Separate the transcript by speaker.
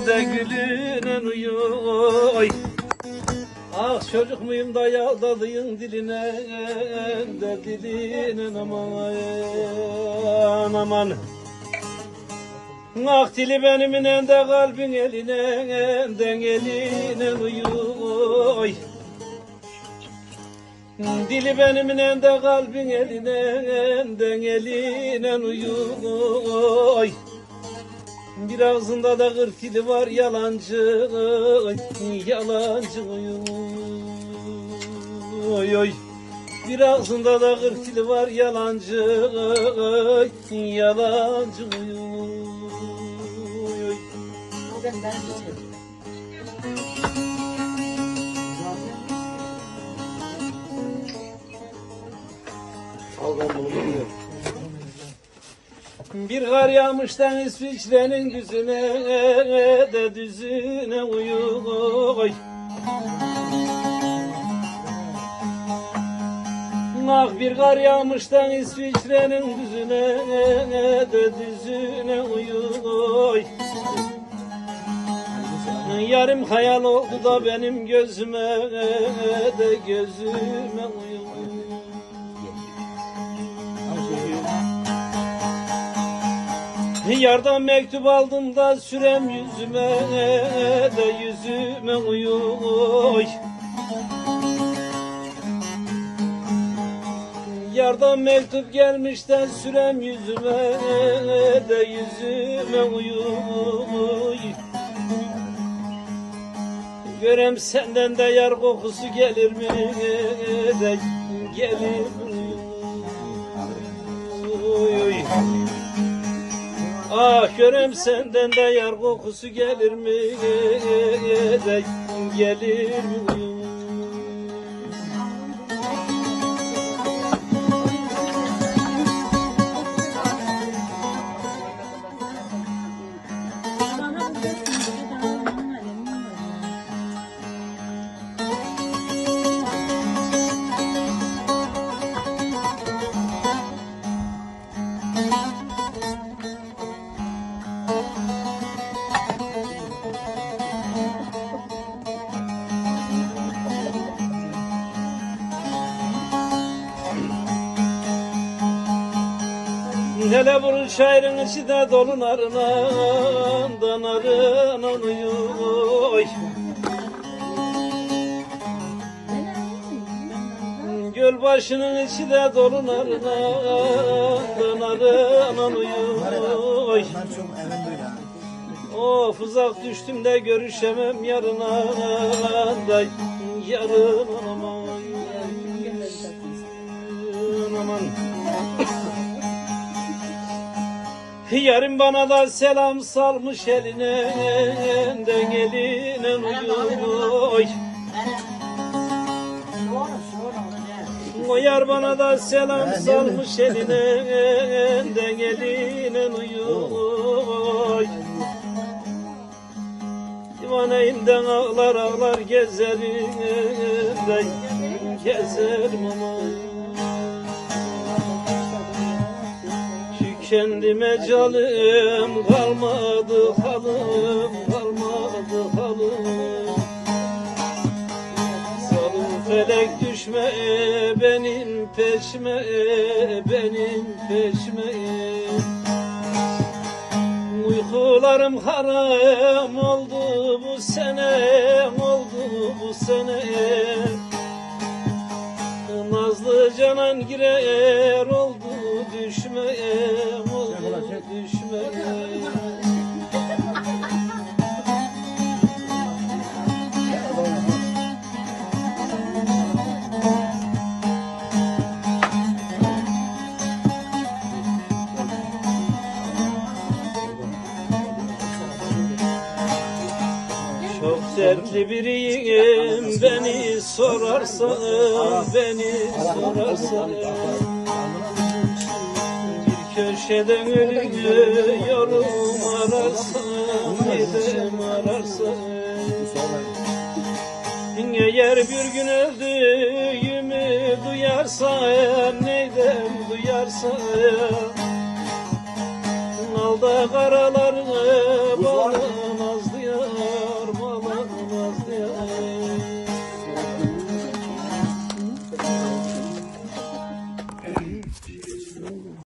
Speaker 1: de gülünen uyuy. Ah çocuk muyum da yaldadıyın diline de dilinin aman aman. Ah dili benimin de kalbin eline de eline uyuy. Dili benimin de kalbin eline de eline uyuy bir ağzında da kırk dili var yalancı, yalancı oy oy. Bir ağzında da kırk dili var yalancı, yalancı oy oy. Bir kar yağmıştan İsviçre'nin düzüne de düzüne uyuy. Ah bir kar yağmıştan İsviçre'nin düzüne de düzüne uyuy. Yarım hayal oldu da benim gözüme de gözüme uyuy. Yardan mektup aldım da sürem yüzüme de yüzüme uyuy. Yardan mektup gelmiş de sürem yüzüme de yüzüme uyuy. Görem senden de yar kokusu gelir mi de gelir mi? Uy. Ah senden de yar kokusu gelir mi de gelir mi? Hele vurun şairin içi de dolu narına Danarına uyuy Göl başının içi de dolu narına Danarına uyuy Of uzak düştüm de görüşemem yarına da yarın aman Yarın bana da selam salmış eline de eline uyuy O yar bana da selam salmış eline de eline uyuy Divaneyimden ağlar ağlar gezerim de gezerim aman Kendime canım kalmadı halım kalmadı halım Salım felek düşme benim peşime benim peşime. Uykularım haram oldu bu sene oldu bu sene. Nazlı canan girer oldu düşmeye oldu düşmeye Çok sertli biriyim beni sorarsan beni sorarsan bir köşeden ölüyorum ararsan gidem ararsan. Eğer bir gün öldüğümü duyarsan neydem duyarsan? Nalda karalar